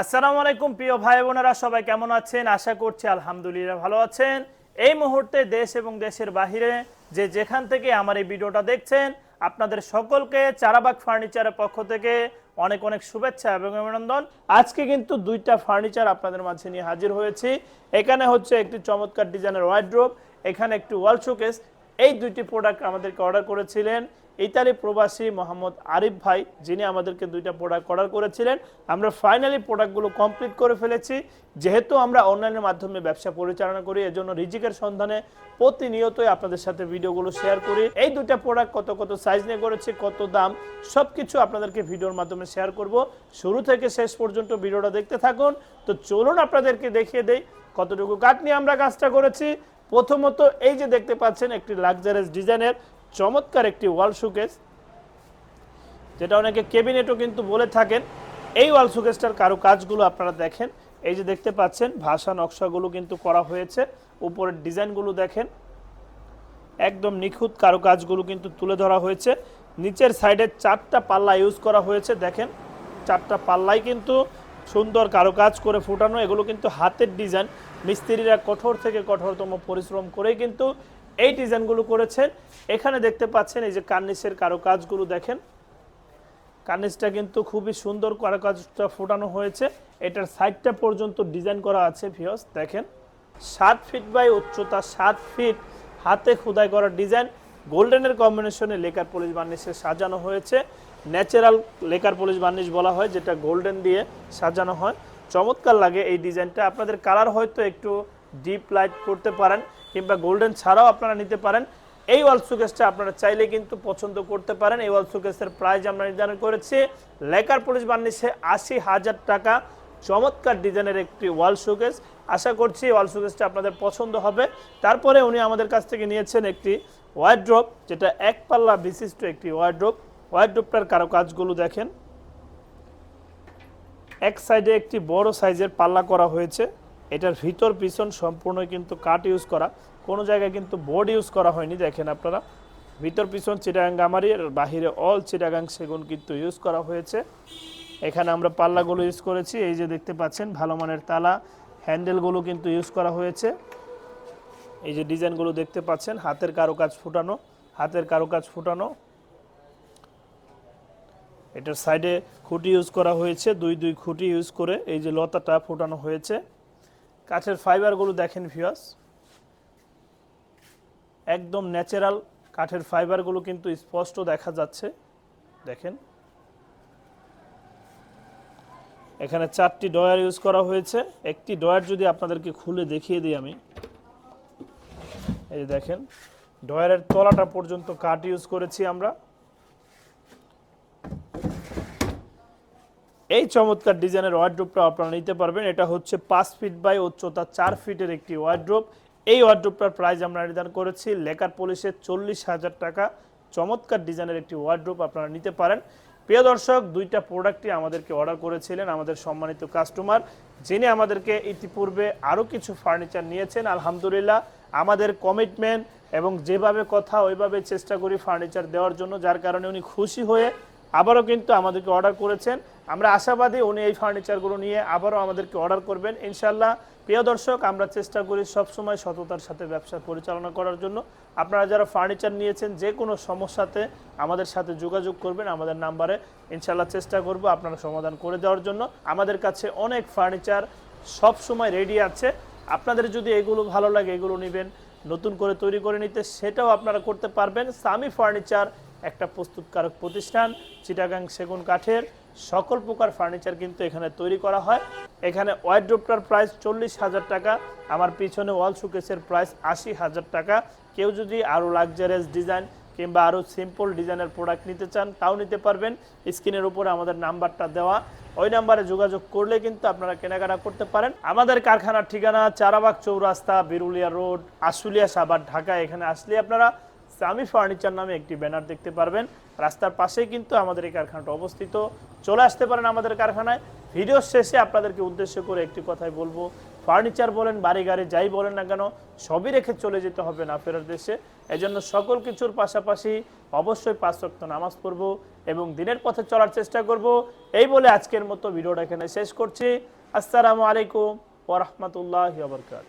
আসসালামু আলাইকুম, প্রিয় ভাই বোনেরা, সবাই কেমন আছেন? আশা করছি আলহামদুলিল্লাহ ভালো আছেন। এই মুহূর্তে দেশ এবং দেশের বাহিরে যে যেখান থেকে আমার এই ভিডিওটা দেখছেন, আপনাদের সকলকে চারাবাগ ফার্নিচারের পক্ষ থেকে অনেক অনেক শুভেচ্ছা এবং অভিনন্দন। আজকে কিন্তু দুইটা ফার্নিচার আপনাদের মাঝে নিয়ে হাজির হয়েছি। এখানে হচ্ছে একটি চমৎকার ডিজাইনের ওয়াইড্রোপ এখানে একটি ওয়াল শোকেস এই দুইটি প্রোডাক্ট আমাদেরকে অর্ডার করেছিলেন। ইতালি প্রবাসী মোহাম্মদ আরিফ ভাই, যিনি আমাদেরকে দুইটা প্রোডাক্ট অর্ডার করেছিলেন। আমরা ফাইনালি প্রোডাক্টগুলো কমপ্লিট করে ফেলেছি। যেহেতু আমরা অনলাইনের মাধ্যমে ব্যবসা পরিচালনা করি, এজন্য রিজিকের সন্ধানে প্রতিনিয়তই আপনাদের সাথে ভিডিওগুলো শেয়ার করি। এই দুইটা প্রোডাক্ট কত কত সাইজ নিয়ে করেছি, কত দাম সব কিছু আপনাদেরকে ভিডিওর মাধ্যমে শেয়ার করব। শুরু থেকে শেষ পর্যন্ত ভিডিওটা দেখতে থাকুন। তো চলুন আপনাদেরকে দেখিয়ে দেই কতটুকু কাঠ নিয়ে আমরা কাজটা করেছি। প্রথমত এই যে দেখতে পাচ্ছেন, একটি লাক্সারিয়াস ডিজাইনের চমৎকার একটি ওয়াল শোকেস, যেটা অনেকে কেবিনেটও কিন্তু বলে থাকেন। এই ওয়াল শোকেসটার কারও কাজগুলো আপনারা দেখেন। এই যে দেখতে পাচ্ছেন, ভাষা নকশাগুলো কিন্তু করা হয়েছে। উপরের ডিজাইনগুলো দেখেন। একদম নিখুঁত কারও কাজগুলো কিন্তু তুলে ধরা হয়েছে। নিচের সাইডে চারটা পাল্লা ইউজ করা হয়েছে, দেখেন। চারটা পাল্লাই কিন্তু সুন্দর কারও কাজ করে ফুটানো। এগুলো কিন্তু হাতের ডিজাইন। মিস্ত্রিরা কঠোর থেকে কঠোরতম পরিশ্রম করে কিন্তু এই ডিজাইনগুলো করেছেন। এখানে দেখতে পাচ্ছেন এই যে কার্নিসের কারও কাজগুলো দেখেন। কার্নিসটা কিন্তু খুবই সুন্দর কারও কাজটা ফুটানো হয়েছে। এটার সাইডটা পর্যন্ত ডিজাইন করা আছে ভিওস দেখেন। সাত ফিট বাই উচ্চতা, সাত ফিট হাতে খোদাই করা ডিজাইন। গোল্ডেনের কম্বিনেশনে লেকার পলিশ বার্নিশে সাজানো হয়েছে। ন্যাচারাল লেকার পলিশ বার্নিশ বলা হয়, যেটা গোল্ডেন দিয়ে সাজানো হয়। চমৎকার লাগে এই ডিজাইনটা। আপনাদের কালার হয়তো একটু ডিপ লাইট করতে পারেন কিংবা গোল্ডেন ছাড়াও আপনারা নিতে পারেন। এই ওয়াল সুকেসটা আপনারা চাইলে কিন্তু পছন্দ করতে পারেন। এই ওয়াল সুকেসের প্রাইস আমরা নির্ধারণ করেছি। লেকার পলিশ বার্নিশে আশি হাজার টাকা। চমৎকার ডিজাইনের একটি ওয়াল শোকেস। আশা করছি ওয়াল শোকেসটা আপনাদের পছন্দ হবে। তারপরে উনি আমাদের কাছ থেকে নিয়েছেন একটি ওয়ার্ড্রপ যেটা এক পাল্লা বিশিষ্ট একটি ওয়ার্ড্রপ ওয়ার্ড্রপটার কারও কাজগুলো দেখেন। এক সাইডে একটি বড় সাইজের পাল্লা করা হয়েছে। এটার ভিতর, পিছন সম্পূর্ণ কিন্তু কাঠ ইউজ করা। কোনো জায়গায় কিন্তু বোর্ড ইউজ করা হয়নি, দেখেন আপনারা। ভিতর, পিছন চিটাগাং গামারি আর বাহিরে অল চিটাগাং সেগুন কিন্তু ইউজ করা হয়েছে। এখানে আমরা পাল্লাগুলো ইউজ করেছি, এই যে দেখতে পাচ্ছেন, ভালো মানের তালা হ্যান্ডেলগুলো কিন্তু ইউজ করা হয়েছে। এই যে ডিজাইনগুলো দেখতে পাচ্ছেন, হাতের কারুকাজ ফুটানো, হাতের কারুকাজ ফুটানো। এটার সাইডে খুঁটি ইউজ করা হয়েছে, দুই দুই খুঁটি ইউজ করে এই যে লতাটা ফুটানো হয়েছে। কাঠের ফাইবারগুলো দেখেন ভিউয়ার্স একদম ন্যাচারাল কাঠের ফাইবারগুলো কিন্তু স্পষ্ট দেখা যাচ্ছে। দেখেন। এখানে চারটি ডয়ার ইউজ করা হয়েছে। একটি ডয়ার যদি আপনাদেরকে খুলে দেখিয়ে দিই আমি। এই দেখেন ডয়ারের তলাটা পর্যন্ত কাঠ ইউজ করেছি আমরা। এই চমৎকার ডিজাইনের ওয়ার্ড্রোপটা আপনারা নিতে পারবেন। এটা হচ্ছে পাঁচ ফিট বাই উচ্চতা চার ফিটের একটি ওয়ার্ড্রোপ এই ওয়ার্ড্রোপটার প্রাইস আমরা নির্ধারণ করেছি লেকার পলিশের চল্লিশ হাজার টাকা। চমৎকার ডিজাইনের একটি ওয়ার্ড্রোপ আপনারা নিতে পারেন। প্রিয় দর্শক, দুইটা প্রোডাক্টই আমাদেরকে অর্ডার করেছিলেন, আমাদের সম্মানিত কাস্টমার যিনি আমাদেরকে ইতিপূর্বে আরও কিছু ফার্নিচার নিয়েছেন। আলহামদুলিল্লাহ, আমাদের কমিটমেন্ট এবং যেভাবে কথা, ওইভাবে চেষ্টা করি ফার্নিচার দেওয়ার জন্য, যার কারণে উনি খুশি হয়ে আবারও কিন্তু আমাদেরকে অর্ডার করেছেন। আমরা আশাবাদী উনি এই ফার্নিচারগুলো নিয়ে আবারও আমাদেরকে অর্ডার করবেন। ইনশাল্লাহ প্রিয় দর্শক, আমরা চেষ্টা করি সবসময় সততার সাথে ব্যবসা পরিচালনা করার জন্য। আপনারা যারা ফার্নিচার নিয়েছেন, যে কোনো সমস্যাতে আমাদের সাথে যোগাযোগ করবেন আমাদের নাম্বারে। ইনশাল্লাহ চেষ্টা করব আপনারা সমাধান করে দেওয়ার জন্য। আমাদের কাছে অনেক ফার্নিচার সব সময় রেডি আছে। আপনাদের যদি এগুলো ভালো লাগে, এগুলো নেবেন, নতুন করে তৈরি করে নিতে, সেটাও আপনারা করতে পারবেন। সামি ফার্নিচার একটা প্রস্তুতকারক প্রতিষ্ঠান, চিটাগাং সেগুন কাঠের সকল প্রকার ফার্নিচার কিন্তু এখানে তৈরি করা হয়। এখানে ওয়াইড্রোপটার প্রাইস চল্লিশ হাজার টাকা, আমার পিছনে ওয়াল শোকেসের প্রাইস আশি হাজার টাকা। কেউ যদি আরও লাক্সারিয়াস ডিজাইন কিংবা আরও সিম্পল ডিজাইনের প্রোডাক্ট নিতে চান, তাও নিতে পারবেন। স্ক্রিনের উপরে আমাদের নাম্বারটা দেওয়া। ওই নাম্বারে যোগাযোগ করলে কিন্তু আপনারা কেনাকাটা করতে পারেন। আমাদের কারখানার ঠিকানা চারাবাগ চৌরাস্তা, বিরুলিয়া রোড, আশুলিয়া সাবার ঢাকা এখানে আসলে আপনারা সামি ফার্নিচার নামে একটি ব্যানার দেখতে পারবেন। রাস্তার পাশেই কিন্তু আমাদের এই কারখানাটা অবস্থিত। চলে আসতে পারেন আমাদের কারখানায়। ভিডিও শেষে আপনাদেরকে উদ্দেশ্য করে একটি কথাই বলব। ফার্নিচার বলেন বাড়ি গাড়ি যাই বলেন না কেন, সবই রেখে চলে যেতে হবে না ফেরার দেশে। এজন্য সকল কিছুর পাশাপাশি অবশ্যই পাঁচ ওয়াক্ত নামাজ পড়ব এবং দিনের পথে চলার চেষ্টা করব। এই বলে আজকের মতো ভিডিওটা এখানে শেষ করছি। আসসালামু আলাইকুম ওরহমতুল্লাহ বরকাত